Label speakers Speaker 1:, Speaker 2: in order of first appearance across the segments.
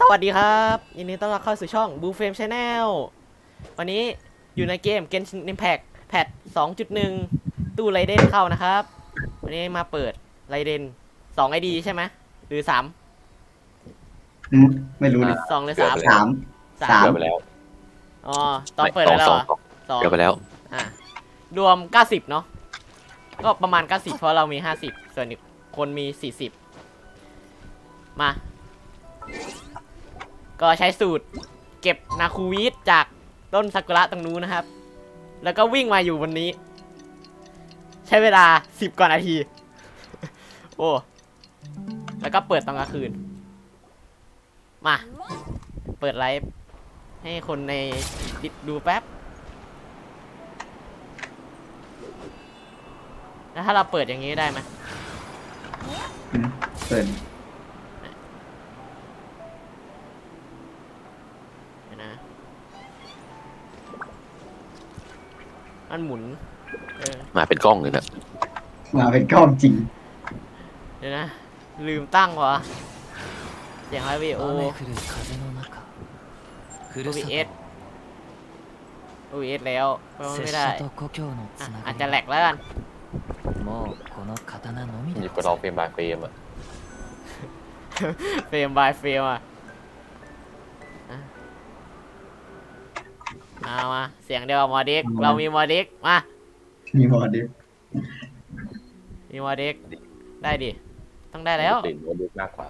Speaker 1: สวัสดีครับยินดีต้อนรับเข้าสู่ช่อง Blue Frame Channel วันนี้อยู่ในเกม Genshin Impact แพท2.1 ตู้ไรเดนเข้านะครับ วันนี้มาเปิดไรเดน2 ID ใช่ไหมหรือ 3
Speaker 2: อืมไม่รู้ดิ
Speaker 1: 2 หรือ
Speaker 3: เกือบไป
Speaker 1: 3
Speaker 2: สาม สาม
Speaker 3: เกือบไปแล้ว
Speaker 1: อ๋อ ตอนเปิดได้แล้ว
Speaker 3: ส
Speaker 1: เห
Speaker 3: อ
Speaker 1: รงอ
Speaker 3: สอง
Speaker 1: สอง
Speaker 3: เกือบไปแล้ว
Speaker 1: อะ รวม 90 เนาะก็ประมาณ 90 เพราะเรามี 50 ส่วนอีกคนมี 40 มา ก็ใช้สูตรเก็บนาคูวีดจากต้นซากุระตรงนู้นนะครับ แล้วก็วิ่งมาอยู่บนนี้ ใช้เวลา10กว่านาที โอ้ แล้วก็เปิดตอนกลางคืน มา เปิดไลฟ์ให้คนในดิดูแป๊บ แล้วถ้าเราเปิดอย่างนี้ได้ไหม
Speaker 2: เปิด
Speaker 1: มันหมุน เออ
Speaker 3: มาเป็นกล้องเลยนะ
Speaker 2: มาเป็นกล้องจริง
Speaker 1: เดี๋ยวนะ ลืมตั้งวะเสียงอะไรวีโอ
Speaker 4: 雨降る風の中ふるさ
Speaker 1: OBS OBS แล้วเพราะ
Speaker 4: と
Speaker 1: มันไม่
Speaker 4: 拙
Speaker 1: ได้
Speaker 4: 者と故郷のつ
Speaker 1: อ่ะ
Speaker 4: な
Speaker 1: อาจ
Speaker 4: が
Speaker 1: จะ
Speaker 4: り
Speaker 1: แหลกแล้วกัน
Speaker 4: もうこの刀のみ
Speaker 3: ห
Speaker 4: で
Speaker 3: ยิบ
Speaker 4: ご
Speaker 3: กระ
Speaker 4: ざ
Speaker 3: ดอง
Speaker 4: る
Speaker 3: เฟรมบายเฟรมอ่ะ
Speaker 1: เฟรมบายเฟรมอ่ะอ่ะ เอามาเสียงเดียวกับมอดิกเรามีมอดิกมา
Speaker 2: มีหมอดิ
Speaker 1: มีมอดิกได้ดิ ต้องได้แล้ว
Speaker 3: ตื่นว่าลึกมากกว่า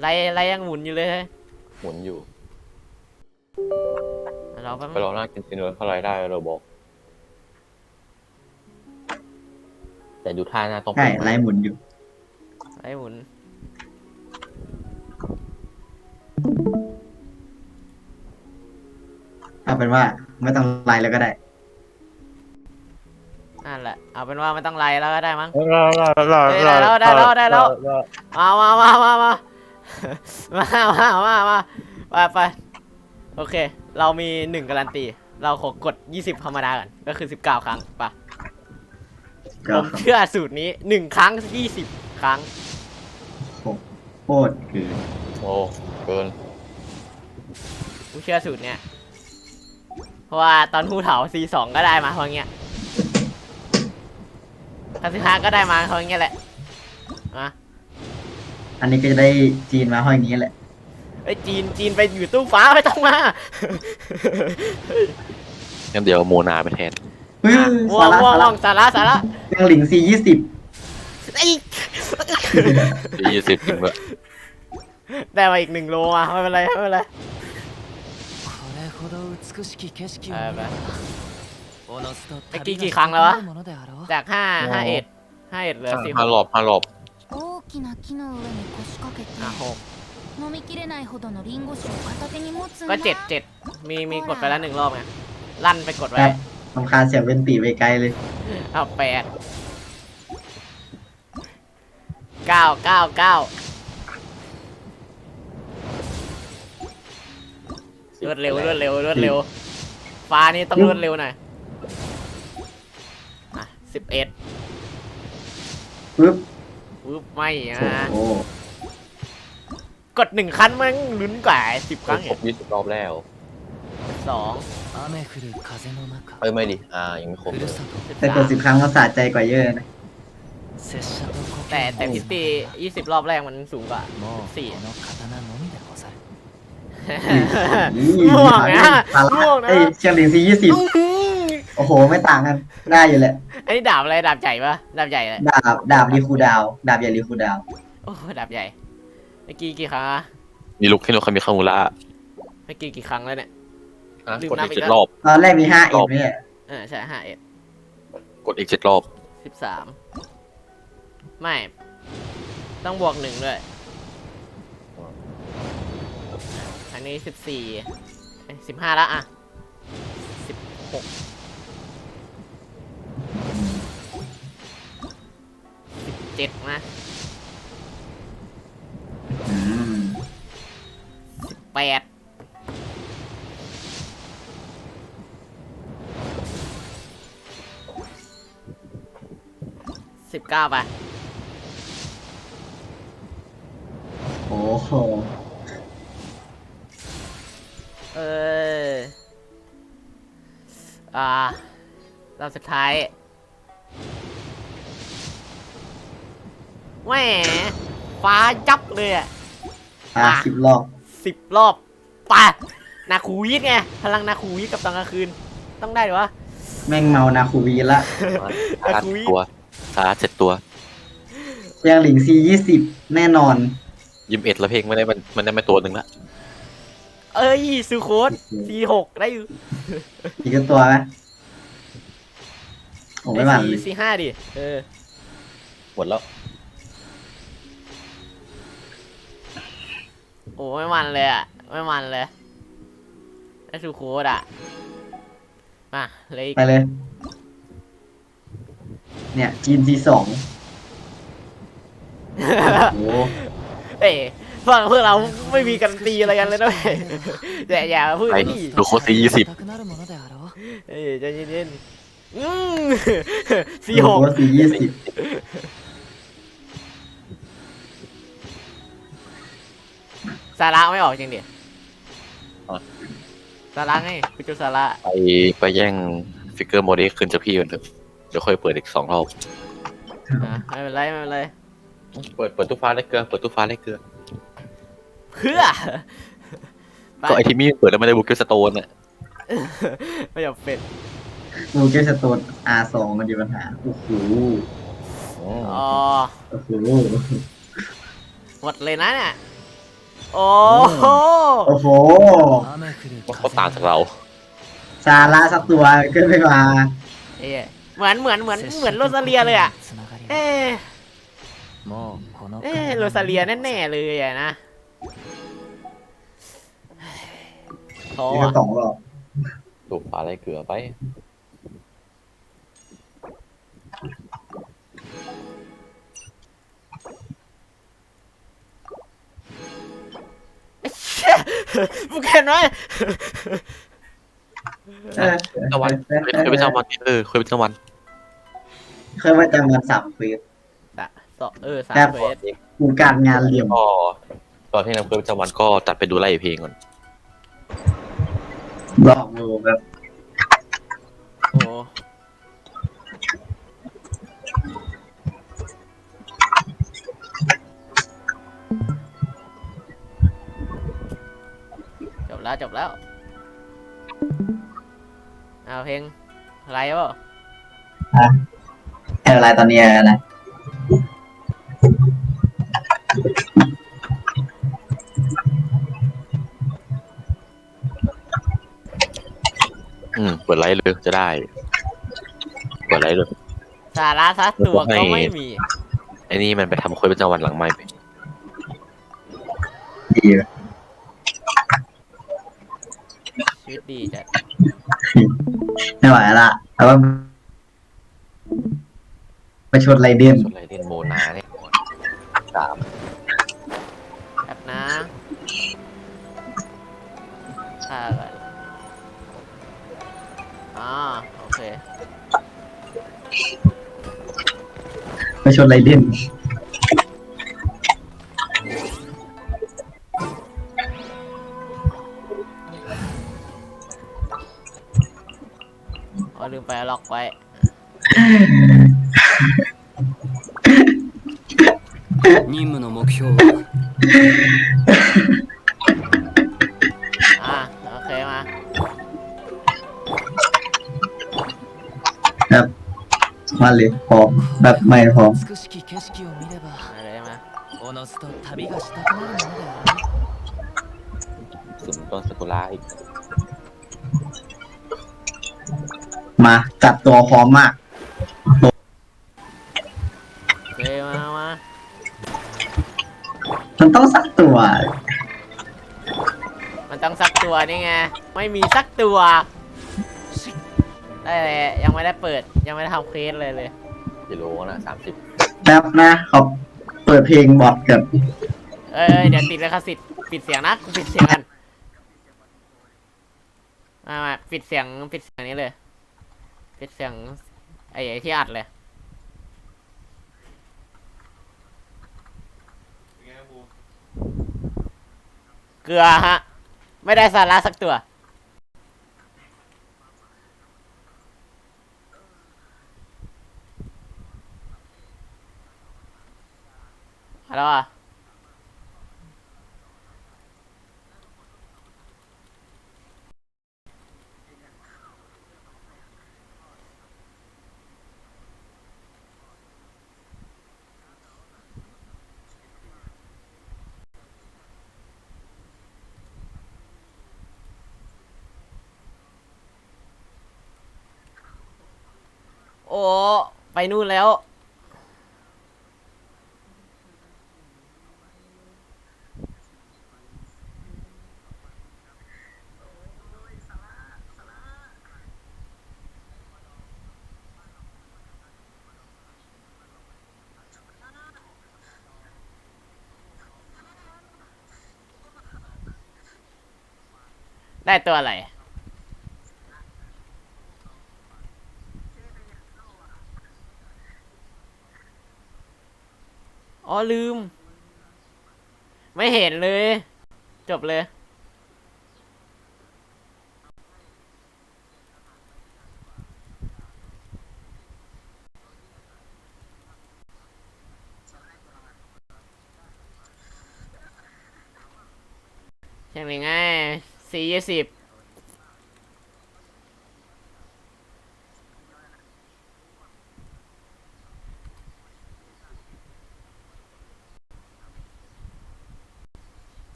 Speaker 1: ไรไรยังหมุนอยู่เลย
Speaker 3: หมุนอยู่
Speaker 1: เราแป๊บ
Speaker 3: ไปลองหน้ากินซีนเท่าไรได้เราบอก แต่ดูท่าหน้าต้อง
Speaker 2: ใช่
Speaker 3: เป็น
Speaker 2: ไล่หมุนอยู่
Speaker 1: ไรหมุน
Speaker 2: เอาเป็นว่าไม่ต้องไล่แล้วก็ได้
Speaker 1: นั่นแหละ เอาเป็นว่าไม่ต้องไล่แล้วก็ได้มั้ง
Speaker 3: ได้
Speaker 1: ได้แล้วได้แล้วได้แล้วมามามามามา มามามามาไปไปโอเค เรามีหนึ่งการันตี เราขอกด 20ธรรมดาก่อน ก็คือ 19 ครั้งไปะ
Speaker 2: ก็
Speaker 1: ผมเชื่อสูตรนี้ 1 ครั้ง 20 ครั้ง
Speaker 2: โคตรคือ
Speaker 3: โอ้เกิน
Speaker 1: ผมเชื่อสูตรเนี้ยเพ ราะว่าตอนผู้เถา C2 ก็ได้มาเพราะเงี้ยคาสิฮาก็ได้มาเพราะเงี้ยแหละมา
Speaker 2: อันนี้ก็จะได้จีนมาห้อยอย่างนี้แหละ
Speaker 1: ไอ้ยจีนจีนไปอยู่ตู้ฟ้าไม่ต้องมา
Speaker 3: งั้นเดี๋ยวโมนาไปแทน
Speaker 2: เฮ้ย
Speaker 1: อะม่ว
Speaker 2: สางระ
Speaker 1: ม่วง
Speaker 2: สา
Speaker 1: ม่
Speaker 2: ระ
Speaker 1: วงสาระสาระ
Speaker 2: เรื่องหลิงซียี่สิบ
Speaker 1: ไอ้
Speaker 3: ยี่สิบจริงเลย
Speaker 1: ได้มาอีกหนึ่งโลมาไม่เป็นไรไม่เป็นไร
Speaker 4: これ ほど美しき景色を
Speaker 1: あやばい
Speaker 4: 見ればおのずと
Speaker 1: え
Speaker 4: 旅
Speaker 1: キキ
Speaker 4: が
Speaker 1: カンだわ
Speaker 4: したくなるものであろう
Speaker 1: จากห้าห้าเอ็ดห้าเอ็ดเหลือสี่ห
Speaker 3: ห้าก รอบห้ารอบ
Speaker 5: 大きな木の上に腰掛けて
Speaker 1: อ่ะหก
Speaker 5: 飲みきれないほどのリンゴ酒を片手に持つん
Speaker 1: ก็
Speaker 5: だ
Speaker 1: เจ็ดเจ็ดมีมีกดไปแล้วหนึ่งรอบไงลั่นไปกด
Speaker 2: ค
Speaker 1: ไว้
Speaker 2: รับทำคาญเสียงเวนตีไปไกลเลย
Speaker 1: เอาแปดเก้าเก้าเก้า รวดเร็วรวดเร็วรวดเร็วฟ้านี่ต้องรวดเร็วหน่อยอะสิบเอ็ด
Speaker 2: ปึ๊บ
Speaker 1: ปึ๊บไม่อะกดหนึ่งครั้งมันลุ้นกว่าสิบครั้ง
Speaker 3: ครบยี่สิบรอบแล้ว
Speaker 1: สอง
Speaker 3: เอ้ยไม่ดิอ่ายังไม่ครบ
Speaker 2: แต่
Speaker 1: ก
Speaker 2: ดสิบครั้งก็สะใจกว่าเยอะนะ
Speaker 1: แต่แต่พิตตี้ยี่สิบรอบแรกมันสูงกว่าสี่ ม่วงนะ
Speaker 2: สาระ
Speaker 1: ม่วงนะ
Speaker 2: เอ้ยเชียงหลิงซียี่สิบโอ้โห ไม่ต่างกัน ได้อยู่แหละ
Speaker 1: อันนี้ดาบอะไรดาบใหญ่ปะดาบใหญ่เลย
Speaker 2: ดาบดาบรีคูดาว ดาบใหญ่รีคูดาว
Speaker 1: โอ้ดาบใหญ่เมื่อกี้กี่ครั้งอะ
Speaker 3: มีลุกให้โนคามิคามูระ
Speaker 1: เมื่อกี้กี่ครั้งแล้วเนี่ย
Speaker 3: อะ
Speaker 1: ลืม
Speaker 3: กด
Speaker 1: นับ
Speaker 3: อีก
Speaker 1: อีก
Speaker 3: เจ็ด
Speaker 1: แล้ว
Speaker 3: รอบ
Speaker 2: ตอนแรกมีห้าเอ็
Speaker 3: ร
Speaker 2: ด
Speaker 3: อบ
Speaker 2: ไม่ใช่
Speaker 1: เออใช่ห้าเอ็ด
Speaker 3: กดอีกเจ็ดรอบ
Speaker 1: สิบสามไม่ ต้องบวกหนึ่งด้วย นี้สิบสี่สิบห้าละอะสิบหกสิบเจ็ดนะ
Speaker 2: อืม
Speaker 1: แปดสิบเก้าไป
Speaker 2: โอ้โห
Speaker 1: เอออ่ารอบสุดท้ายแหมฟ้ายับเลยอะ
Speaker 2: อะ
Speaker 1: มา
Speaker 2: สิบรอบ
Speaker 1: สิบรอบปะนาคูวิทไง พลังนาคูวิทกับตอนกลางคืน ต้องได้หรือวะ
Speaker 2: แม่งเมานาคูวีละ
Speaker 3: สาระตัวสาระเจ็ดตัว
Speaker 2: เรียงหลิงซียี่สิบแน่นอน
Speaker 3: ยิมเอ็ดแล้วเพลงไม่ได้มันมันได้มาตัวหนึ่งละ
Speaker 1: เอ้ยซูโคสสี่หกได้อยู่
Speaker 2: อีกตัวไหมโอ้ไม่หวั่นเลย
Speaker 1: สี่ห้าดิ เออ
Speaker 3: หมดแล้ว
Speaker 1: โอ้ไม่มันเลยอะ ไม่มันเลยได้ซูโคสอะ มาเลยอีก
Speaker 2: ไปเลย เนี่ยจีนซีสองโอ้โห
Speaker 1: เอ้ ฝั่งพวกเราไม่มีกันตีอะไรกันเลยนะแย่อย่าพูด
Speaker 3: ไป
Speaker 1: นี่
Speaker 3: ดูโคตรสี่ยี่สิบ
Speaker 1: เอ้ยใจเย็นๆอืสี่หก
Speaker 2: สา
Speaker 1: ระไม่ออกจริงดิสาระไงคุณจุสาระ
Speaker 3: ไปไปแย่งฟิกเกอร์โมเดลขึ้นจะพี่กันเถอะเดี๋ยวค่อยเปิดอีกสองรอบ
Speaker 1: ไม่เป็นไรไม่เป็นไร
Speaker 3: เปิดเปิดตู้ฟ้าได้เกลือเปิดตู้ฟ้าได้เกลือ
Speaker 1: เพื่อ
Speaker 3: ก็ไอทีมี่เปิดแล้วไม่ได้บุกเกสโตนอะ
Speaker 1: ไม่อยากเป็ด
Speaker 2: บูเกิลสโตนอาสองมันมีปัญหา โอ้โห
Speaker 1: อ๋อ
Speaker 2: โอ้โห
Speaker 1: หมดเลยนะเนี่ย โอ้โห
Speaker 2: โอ้โห
Speaker 3: เขาต่างจากเรา
Speaker 2: ซาร่าสักตัวขึ้นไปมา
Speaker 1: เอ้เหมือนเหมือนเหมือนเหมือนโรซาเลียเลยอะ เอ้อโรซาเลียแน่ๆเลยอะนะ ท้อ
Speaker 2: นี่ก็
Speaker 1: อะ
Speaker 2: สองรอบ
Speaker 3: ตู้ฟ้าได้เกลือไป
Speaker 1: มึงเห็นไหม
Speaker 2: เออ
Speaker 3: ประจำวัน เคยประจำวันเออเคยประจำวัน
Speaker 2: เคยประจำวันสามเฟส
Speaker 1: สะสอเออสาม
Speaker 2: ครับ
Speaker 1: เฟส
Speaker 2: กูการงานเหลี่ยม
Speaker 3: ก็ตอนที่นำเคยประจำวันก็ตัดไปดูไล่เพลงก่อน
Speaker 2: หลอกดูแบบ
Speaker 1: โอ้ จบแล้ว จบแล้ว เอาเพลงอะไรเปล่า
Speaker 2: แค่อะไรตอนนี้นะ
Speaker 3: จะได้เปิดไลฟ์เลย
Speaker 1: สาระซัดตัวก็ไม่มี
Speaker 3: ไอ้นี่มันไปทำคุยประจำวันหลังไม่ไป
Speaker 2: ดี
Speaker 1: ชีวิตดีจัด
Speaker 2: ไม่ไหวละแต่ว่าไปชนไรเดน
Speaker 3: ส่วนไรเดนโมนาเนี่ยสาม
Speaker 1: แบบนะฆ่าก่อน อ่าโอเค
Speaker 2: ไปชนไรเดน
Speaker 1: อ๋อลืมไปล็อกไว้
Speaker 4: 任務の目標は
Speaker 1: เล
Speaker 2: ยพร้อมแบบใหม่พร้อม
Speaker 4: อะไสุ
Speaker 3: นต้นสกุลาอีก
Speaker 2: มาจัดตัวพร้อมมาก
Speaker 1: เฮ้ยมามา
Speaker 2: มันต้องสักตัว
Speaker 1: มันต้องสักตัวนี่ไง ไม่มีสักตัว ได้เลยยังไม่ได้เปิดยังไม่ได้ทำเควสเลยเลย
Speaker 3: กิโลนะสามสิบ
Speaker 2: แป๊บนะเขาเปิดเพลงบอดกัน
Speaker 1: เอ้ยเดี๋ยวติดเลยคสิทธิ์ปิดเสียงนะกูปิดเสียงกันมามาปิดเสียงปิดเสียงนี้เลย ปิดเสียงไอ้ไอ้ที่อัดเลยเกลือฮะ ไม่ได้สาระสักตัว อะไรวะโอ้ ไปนู่นแล้ว ได้ตัวอะไร อ๋อลืม ไม่เห็นเลย จบเลย ใช่ไหมไง สี่ยี่สิบ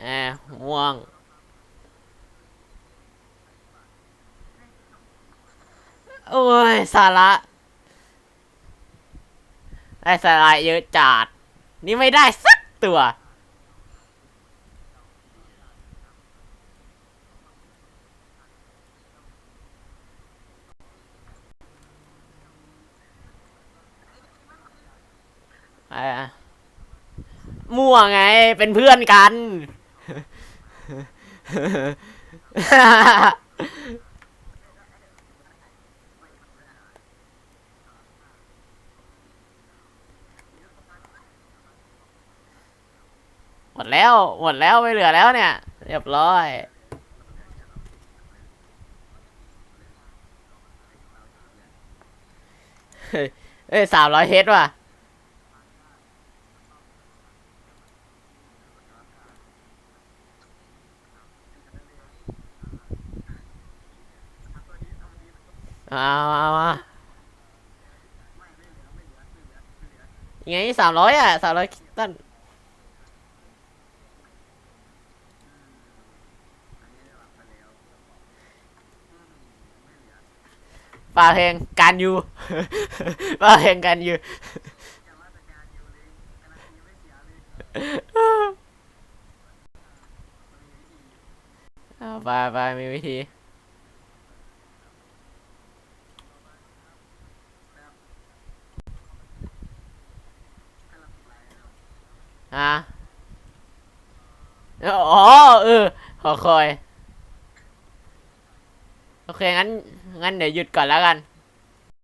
Speaker 1: แอบม่วงโอ้ย สาระได้สาระเยอะจัดนี่ไม่ได้สักตัว อะไรอะมั่ วไง เป็นเพื่อนกัน หมดแล้ว หมดแล้วไม่เหลือแล้วเนี่ย เรียบร้อยเฮ้ยเอ้ยสามร้อยเฮดว่ะ เอาเอามายังไงสามร้อยอะสามร้อยต้นป่าเพลงการยูป่าเพลงการยูเอาไปไปมีวิธี อะอ๋อ เอ อคอย โอเคงั้น งั้นเดี๋ยวหยุดก่อนแล้วกัน